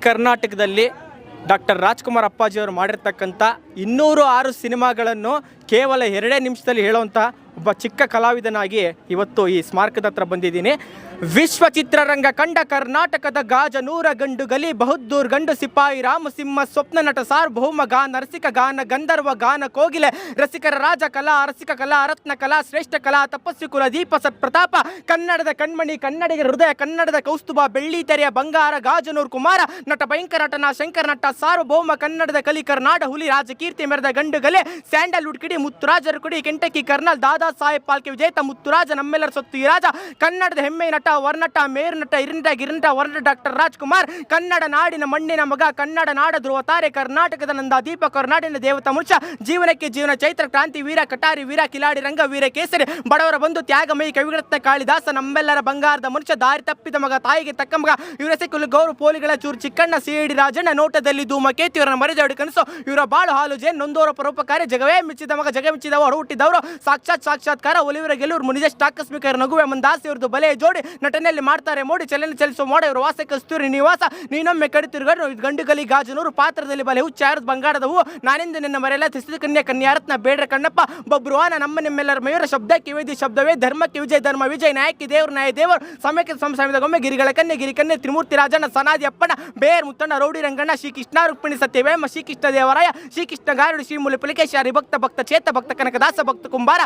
ಕರ್ನಾಟಕದಲ್ಲಿ ಡಾಕ್ಟರ್ ರಾಜ್ಕುಮಾರ್ ಅಪ್ಪಾಜಿಯವರು ಮಾಡಿರ್ತಕ್ಕಂಥ ಇನ್ನೂರು ಆರು ಸಿನಿಮಾಗಳನ್ನು ಕೇವಲ ಎರಡೇ ನಿಮಿಷದಲ್ಲಿ ಹೇಳುವಂಥ ಒಬ್ಬ ಚಿಕ್ಕ ಕಲಾವಿದನಾಗಿ ಇವತ್ತು ಈ ಸ್ಮಾರಕದ ಹತ್ರ ಬಂದಿದ್ದೀನಿ. ವಿಶ್ವ ಚಿತ್ರರಂಗ ಕಂಡ ಕರ್ನಾಟಕದ ಗಾಜನೂರ ಗಂಡು ಗಲಿ, ಬಹುದ್ದೂರ್ ಗಂಡು ಸಿಪಾಯಿ, ರಾಮಸಿಂಹ ಸ್ವಪ್ನ ನಟ, ಸಾರ್ವಭೌಮ ಗಾನ ರಸಿಕ ಗಾನ, ಗಂಧರ್ವ ಗಾನ, ಕೋಗಿಲೆ, ರಸಿಕರ ರಾಜ ಕಲಾ ರಸಿಕ ಕಲಾ, ರತ್ನ ಕಲಾ, ಶ್ರೇಷ್ಠ ಕಲಾ ತಪಸ್ವಿ ಕುಲ ದೀಪ ಸತ್ ಪ್ರತಾಪ ಕನ್ನಡದ ಕಣ್ಮಣಿ, ಕನ್ನಡಿಗರ ಹೃದಯ, ಕನ್ನಡದ ಕೌಸ್ತುಭ, ಬೆಳ್ಳಿ ತೆರೆಯ ಬಂಗಾರ, ಗಾಜನೂರ್ ಕುಮಾರ, ನಟ ಭಯಂಕರ ನಟನ, ಶಂಕರ ನಟ, ಸಾರ್ವಭೌಮ, ಕನ್ನಡದ ಕಲಿ, ಕರ್ನಾಡ ಹುಲಿ, ರಾಜಕೀರ್ತಿ ಮೆರೆದ ಗಂಡು ಗಲೆ, ಸ್ಯಾಂಡಲ್ವುಡ್ ಕಿಡಿ, ಮುತ್ತುರಾಜರ ಕುಡಿ ಕೆಂಟಕಿ ಕರ್ನಲ್ ದಾದಾ ಸಾಹೇಬ್ ಪಾಲ್ಕೆ ವಿಜೇತ ಮುತ್ತುರಾಜ, ನಮ್ಮೆಲ್ಲರ ಸೊತ್ತು ಈ ರಾಜ. ಕನ್ನಡದ ಹೆಮ್ಮೆ ನಟ ವರ್ನಟ ಮೇರು ನಟ, ಇರಿನಟ, ಗಿರಿನಟ, ವರ್ಣ ಡಾಕ್ಟರ್ ರಾಜ್ಕುಮಾರ್. ಕನ್ನಡ ನಾಡಿನ ಮಣ್ಣಿನ ಮಗ, ಕನ್ನಡ ನಾಡ ಧ್ರುವ ತಾರೆ, ಕರ್ನಾಟಕದ ನಂದ ದೀಪ, ಕರ್ನಾಡಿನ ದೇವತ ಮನುಷ್ಯ ಜೀವನಕ್ಕೆ ಜೀವನ, ಚೈತ್ರ ಕ್ರಾಂತಿ, ವೀರ ಕಟಾರಿ, ವೀರ ಕಿಲಾಡಿ, ರಂಗ, ವೀರ ಕೇಸರಿ. ಬಡವರ ಬಂಧು ತ್ಯಾಗಮಯಿ ಕವಿಗಳತ್ತ ಕಾಳಿದಾಸ, ನಮ್ಮೆಲ್ಲರ ಬಂಗಾರದ ಮನುಷ್ಯ ದಾರಿ ತಪ್ಪಿದ ಮಗ, ತಾಯಿಗೆ ತಕ್ಕ ಮಗ. ಇವರ ಸಿಕ್ಕಲು ಗೌರು ಪೋಲಿಗಳ ಚೂರು ಚಿಕ್ಕಣ್ಣ, ಸಿಡಿ ರಾಜಣ್ಣ, ನೋಟದಲ್ಲಿ ಧೂಮಕೇತಿ ಇವರನ್ನ ಮರೆಜೋಡಿ ಕನಸು. ಇವರ ಬಾಳು ಹಾಲು ಜೇನ್, ನೊಂದೋರ ಪರೋಪಕಾರಿ, ಜಗವೇ ಮಿಚ್ಚಿದ ಮಗ, ಜಗ ಮಿಚ್ಚಿದವರು, ಹುಟ್ಟಿದವರು. ಸಾಕ್ಷಾತ್ ಸಾಕ್ಷಾತ್ಕಾರ ಒಲಿವರ ಗೆಲುವರು ಮುನಿಜೇಶ್ ಆಕಸ್ಮಿಕ ನಗುವೆ ಮಂದಾಸಿ ಇವ್ರದ್ದು ಬಲೆ ಜೋಡಿ ನಟನೆಯಲ್ಲಿ ಮಾಡ್ತಾರೆ. ಮೋಡಿ ಚಲನೆ ಚಲಿಸುವ ಮೋಡ, ಇವರು ವಾಸ ಕಸ್ತೂರಿ ನಿವಾಸ, ನೀನೊಮ್ಮೆ ಕಡಿತಿರುಗಡು. ಗಂಡು ಗಲಿ ಗಾಜನೂರು ಪಾತ್ರದಲ್ಲಿ ಬಲೆ ಹುಚ್ಚ, ಯಾರದು ಬಂಗಾರದ ಹೂವು ನಾನಿಂದ ನಿನ್ನ ಮರೆಯಲ್ಲ, ತಿಸಿದ ಕನ್ಯಾ ಕನ್ಯಾರತ್ನ ಬೇಡ್ರ ಕಣ್ಣಪ್ಪ. ಬಬ್ರುವಾನ ನಮ್ಮ ನಿಮ್ಮೆಲ್ಲರ ಮಯೂರ ಶಬ್ದಕ್ಕೆ ವೇದಿ ಶಬ್ದವೇ ಧರ್ಮಕ್ಕೆ ವಿಜಯ ಧರ್ಮ, ವಿಜಯ ನಾಯಕಿ ದೇವರು ನಾಯ ದೇವರು. ಸಮಯಕ್ಕೆ ಗೊಮ್ಮೆ ಗಿರಿಗಳ ಕನ್ಯೆ, ಗಿರಿ ಕನ್ಯೆ, ತ್ರಿಮೂರ್ತಿ ರಾಜಣ್ಣ, ಸನಾದಿ ಅಪ್ಪಣ್ಣ, ಬೇರ್ ಮುತ್ತಣ್ಣ, ರೌಡಿ ರಂಗಣ್ಣ ಶ್ರೀ ಶ್ರೀಕೃಷ್ಣ, ರುಕ್ಮಿಣಿ ಸತ್ಯವೇಮ, ಶ್ರೀಕೃಷ್ಣ ದೇವರಾಯ, ಶ್ರೀಕೃಷ್ಣ ಗಾರುಡಿ, ಶ್ರೀಮೂಲ ಪುಲಿಕೇಶ, ಹರಿಭಕ್ತ ಭಕ್ತ, ಚೇತ ಭಕ್ತ, ಕನಕದಾಸ ಭಕ್ತ ಕುಂಬಾರ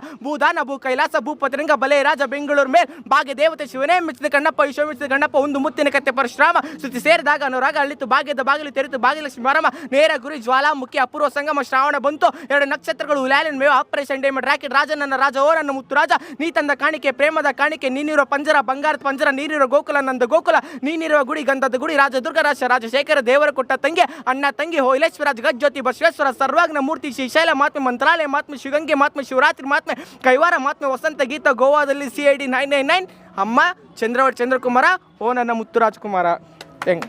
ಭೂದಾನ ಭೂ ಕೈಲಾಸ ಭೂಪತಿರಂಗ ಬಲೆ ರಾಜ ಬೆಂಗಳೂರು ಮೇಲ್ ಭಾಗ್ಯ ದೇವತೆ ಶಿವನೇ ಮೆಚ್ಚಿದ ಕಣ್ಣಪ್ಪ ವಿಶ್ವ ಮೆಚ್ಚಿದ ಗಣ್ಣಪ್ಪ ಒಂದು ಮುತ್ತಿನ ಕತ್ತೆ ಪರಶುರಾಮ ಸ್ತುತಿ ಸೇರಿದಾಗ ಅನುರಾಗ ಅಳಿತು ಭಾಗ್ಯದ ಬಾಗಿಲು ತೆರೆತು ಭಾಗ್ಯಲಕ್ಷ್ಮಿ ಮರಮ ನೇರ ಗುರಿ ಜ್ವಾಲಾಮುಖಿ ಅಪೂರ್ವ ಸಂಗಮ ಶ್ರಾವಣ ಬಂತು. ಎರಡು ನಕ್ಷತ್ರಗಳು ಉಲಾಲಿನ ಮೇವ, ಆಪರೇಷನ್ ಡೇಮಂಡ್ ರಾಕೆಟ್ ರಾಜ ನನ್ನ ರಾಜ ಓ ನನ್ನ ಮುತ್ತು ರಾಜ, ನೀ ತಂದ ಕಾಣಿಕೆ, ಪ್ರೇಮದ ಕಾಣಿಕೆ ನೀನಿರೋ ಪಂಜರ, ಬಂಗಾರದ ಪಂಜರ ನೀರಿರುವ ಗೋಕುಲ, ನಂದ ಗೋಕುಲ, ನೀನಿರುವ ಗುಡಿ, ಗಂಧದ ಗುಡಿ, ರಾಜ ದುರ್ಗರಾಜ ರಾಜಶೇಖರ, ದೇವರ ಕೊಟ್ಟ ತಂಗಿ, ಅಣ್ಣ ತಂಗಿ ಹೋಯಿಲೇಶ್ವರಾಜ್ ಗಜ್ಜ್ಯೋತಿ ಬಸವೇಶ್ವರ, ಸರ್ವಾಗ್ನ ಮೂರ್ತಿ ಶ್ರೀಶೈಲ ಮಾತ್ಮೆ, ಮಂತ್ರಾಲಯ ಮಾತ್ಮೆ, ಶಿವಗಂಗೆ ಮಾತ್ಮೆ, ಶಿವರಾತ್ರಿ ಮಹಾತ್ಮೆ ಕೈವಾರ ಮಾತ್ಮೆ ವಸಂತ ಗೀತ ಗೋವಾದಲ್ಲಿ C I D nine nine nine ಅಮ್ಮ ಚಂದ್ರವರ್ ಚಂದ್ರಕುಮಾರ, ಓ ನನ್ನ ಮುತ್ತು ರಾಜ್ಕುಮಾರ. ಹೆಂಗ್?